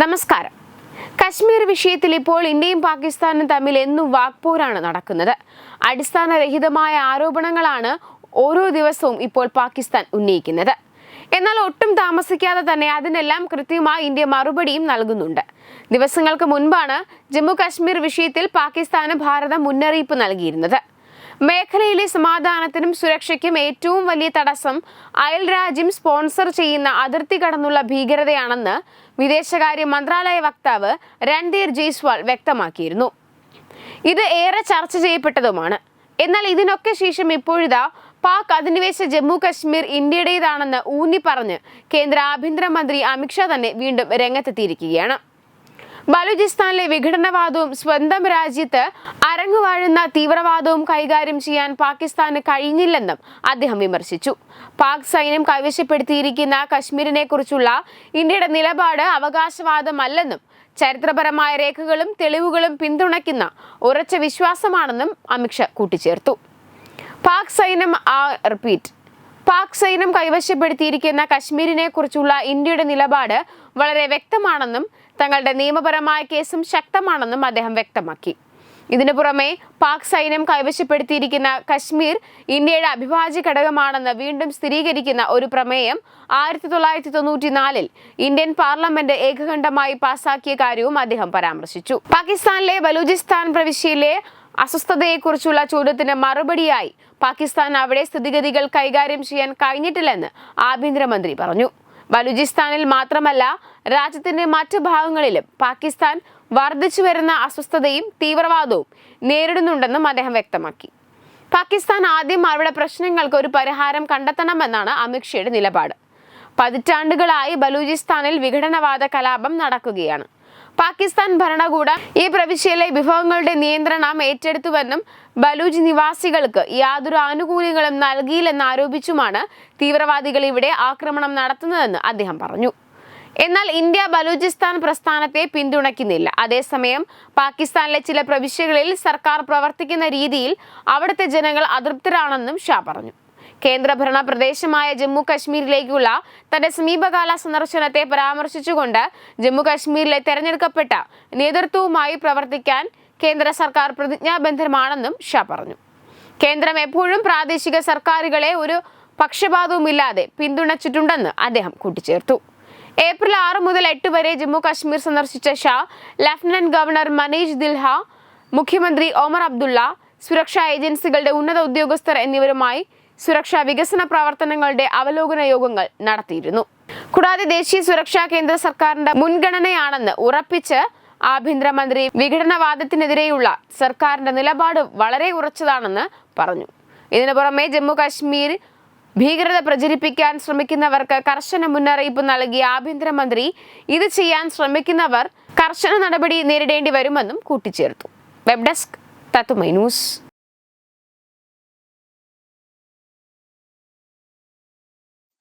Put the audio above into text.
നമസ്കാരം. കശ്മീർ വിഷയത്തിൽ ഇപ്പോൾ ഇന്ത്യയും പാകിസ്ഥാനും തമ്മിൽ എന്നും വാക്പോരാണ് നടക്കുന്നത്. അടിസ്ഥാനരഹിതമായ ആരോപണങ്ങളാണ് ഓരോ ദിവസവും ഇപ്പോൾ പാകിസ്ഥാൻ ഉന്നയിക്കുന്നത്. എന്നാൽ ഒട്ടും താമസിക്കാതെ തന്നെ അതിനെല്ലാം കൃത്യമായി ഇന്ത്യ മറുപടിയും നൽകുന്നുണ്ട്. ദിവസങ്ങൾക്ക് മുൻപാണ് ജമ്മു കശ്മീർ വിഷയത്തിൽ പാകിസ്ഥാന് ഭാരതം മുന്നറിയിപ്പ് നൽകിയിരുന്നത്. മേഖലയിലെ സമാധാനത്തിനും സുരക്ഷയ്ക്കും ഏറ്റവും വലിയ തടസ്സം അയൽ രാജ്യം സ്പോൺസർ ചെയ്യുന്ന അതിർത്തി കടന്നുള്ള ഭീകരതയാണെന്ന് വിദേശകാര്യ മന്ത്രാലയ വക്താവ് രൺധീർ ജയ്സ്വാൾ വ്യക്തമാക്കിയിരുന്നു. ഇത് ഏറെ ചർച്ച ചെയ്യപ്പെട്ടതുമാണ്. എന്നാൽ ഇതിനൊക്കെ ശേഷം ഇപ്പോഴിതാ പാക് അധിനിവേശ ജമ്മു കശ്മീർ ഇന്ത്യയുടേതാണെന്ന് ഊന്നി പറഞ്ഞ് കേന്ദ്ര ആഭ്യന്തരമന്ത്രി അമിത്ഷാ തന്നെ വീണ്ടും രംഗത്തെത്തിയിരിക്കുകയാണ്. ബലൂചിസ്ഥാനിലെ വിഘടനവാദവും സ്വന്തം രാജ്യത്ത് അരങ്ങുവാഴുന്ന തീവ്രവാദവും കൈകാര്യം ചെയ്യാൻ പാകിസ്ഥാന് കഴിഞ്ഞില്ലെന്നും അദ്ദേഹം വിമർശിച്ചു. പാക് സൈന്യം കൈവശപ്പെടുത്തിയിരിക്കുന്ന കശ്മീരിനെ കുറിച്ചുള്ള ഇന്ത്യയുടെ നിലപാട് അവകാശവാദമല്ലെന്നും ചരിത്രപരമായ രേഖകളും തെളിവുകളും പിന്തുണയ്ക്കുന്ന ഉറച്ച വിശ്വാസമാണെന്നും അമിത്ഷാ കൂട്ടിച്ചേർത്തു. പാക് സൈന്യം ആ റിപ്പീറ്റ്. പാക് സൈന്യം കൈവശപ്പെടുത്തിയിരിക്കുന്ന കശ്മീരിനെ കുറിച്ചുള്ള ഇന്ത്യയുടെ നിലപാട് വളരെ വ്യക്തമാണെന്നും തങ്ങളുടെ നിയമപരമായ കേസും ശക്തമാണെന്നും അദ്ദേഹം വ്യക്തമാക്കി. ഇതിനു പുറമെ പാക് സൈന്യം കൈവശപ്പെടുത്തിയിരിക്കുന്ന കശ്മീർ ഇന്ത്യയുടെ അവിഭാജ്യ ഘടകമാണെന്ന് വീണ്ടും സ്ഥിരീകരിക്കുന്ന ഒരു പ്രമേയം ആയിരത്തി തൊള്ളായിരത്തി തൊണ്ണൂറ്റിനാലിൽ ഇന്ത്യൻ പാർലമെന്റ് ഏകകണ്ഠമായി പാസാക്കിയ കാര്യവും അദ്ദേഹം പരാമർശിച്ചു. പാകിസ്ഥാനിലെ ബലൂചിസ്ഥാൻ പ്രവിശ്യയിലെ അസ്വസ്ഥതയെക്കുറിച്ചുള്ള ചോദ്യത്തിന് മറുപടിയായി പാകിസ്ഥാൻ അവിടെ സ്ഥിതിഗതികൾ കൈകാര്യം ചെയ്യാൻ കഴിഞ്ഞിട്ടില്ലെന്ന് ആഭ്യന്തരമന്ത്രി പറഞ്ഞു. ബലൂചിസ്ഥാനിൽ മാത്രമല്ല രാജ്യത്തിന്റെ മറ്റു ഭാഗങ്ങളിലും പാകിസ്ഥാൻ വർദ്ധിച്ചു വരുന്ന അസ്വസ്ഥതയും തീവ്രവാദവും നേരിടുന്നുണ്ടെന്നും അദ്ദേഹം വ്യക്തമാക്കി. പാകിസ്ഥാൻ ആദ്യം അവരുടെ പ്രശ്നങ്ങൾക്ക് ഒരു പരിഹാരം കണ്ടെത്തണമെന്നാണ് അമിത്ഷയുടെ നിലപാട്. പതിറ്റാണ്ടുകളായി ബലൂചിസ്ഥാനിൽ വിഘടനവാദ കലാപം നടക്കുകയാണ്. പാകിസ്ഥാൻ ഭരണകൂടം ഈ പ്രവിശ്യയിലെ വിഭവങ്ങളുടെ നിയന്ത്രണം ഏറ്റെടുത്തുവെന്നും ബലൂജ് നിവാസികൾക്ക് യാതൊരു ആനുകൂല്യങ്ങളും നൽകിയില്ലെന്ന് ആരോപിച്ചുമാണ് തീവ്രവാദികൾ ഇവിടെ ആക്രമണം നടത്തുന്നതെന്ന് അദ്ദേഹം പറഞ്ഞു. എന്നാൽ ഇന്ത്യ ബലൂചിസ്ഥാൻ പ്രസ്ഥാനത്തെ പിന്തുണയ്ക്കുന്നില്ല. അതേസമയം പാകിസ്ഥാനിലെ ചില പ്രവിശ്യകളിൽ സർക്കാർ പ്രവർത്തിക്കുന്ന രീതിയിൽ അവിടുത്തെ ജനങ്ങൾ അതൃപ്തരാണെന്നും ഷാ പറഞ്ഞു. കേന്ദ്രഭരണ പ്രദേശമായ ജമ്മു കശ്മീരിലേക്കുള്ള തന്റെ സമീപകാല സന്ദർശനത്തെ പരാമർശിച്ചുകൊണ്ട് ജമ്മു കശ്മീരിലെ തെരഞ്ഞെടുക്കപ്പെട്ട നേതൃത്വവുമായി പ്രവർത്തിക്കാൻ കേന്ദ്ര സർക്കാർ പ്രതിജ്ഞാബദ്ധമാണെന്നും ഷാ പറഞ്ഞു. കേന്ദ്രം എപ്പോഴും പ്രാദേശിക സർക്കാരുകളെ ഒരു പക്ഷപാതവുമില്ലാതെ പിന്തുണച്ചിട്ടുണ്ടെന്ന് അദ്ദേഹം കൂട്ടിച്ചേർത്തു. ഏപ്രിൽ ആറ് മുതൽ എട്ട് വരെ ജമ്മു കാശ്മീർ സന്ദർശിച്ച ഷാ ലഫ്റ്റനന്റ് ഗവർണർ മനീഷ് ദിൽഹ മുഖ്യമന്ത്രി ഒമർ അബ്ദുള്ള സുരക്ഷാ ഏജൻസികളുടെ ഉന്നത ഉദ്യോഗസ്ഥർ എന്നിവരുമായി സുരക്ഷാ വികസന പ്രവർത്തനങ്ങളുടെ അവലോകന യോഗങ്ങൾ നടത്തിയിരുന്നു. കൂടാതെ ദേശീയ സുരക്ഷാ കേന്ദ്ര സർക്കാരിന്റെ മുൻഗണനയാണെന്ന് ഉറപ്പിച്ച് ആഭ്യന്തരമന്ത്രി വിഘടനവാദത്തിനെതിരെയുള്ള സർക്കാരിന്റെ നിലപാട് വളരെ ഉറച്ചതാണെന്ന് പറഞ്ഞു. ഇതിനു പുറമെ ജമ്മു കാശ്മീർ ഭീകരത പ്രചരിപ്പിക്കാൻ ശ്രമിക്കുന്നവർക്ക് കർശന മുന്നറിയിപ്പ് നൽകിയ ആഭ്യന്തരമന്ത്രി ഇത് ചെയ്യാൻ ശ്രമിക്കുന്നവർ കർശന നടപടി നേരിടേണ്ടി വരുമെന്നും കൂട്ടിച്ചേർത്തു. വെബ് ഡെസ്ക് തത്തുമൈ news.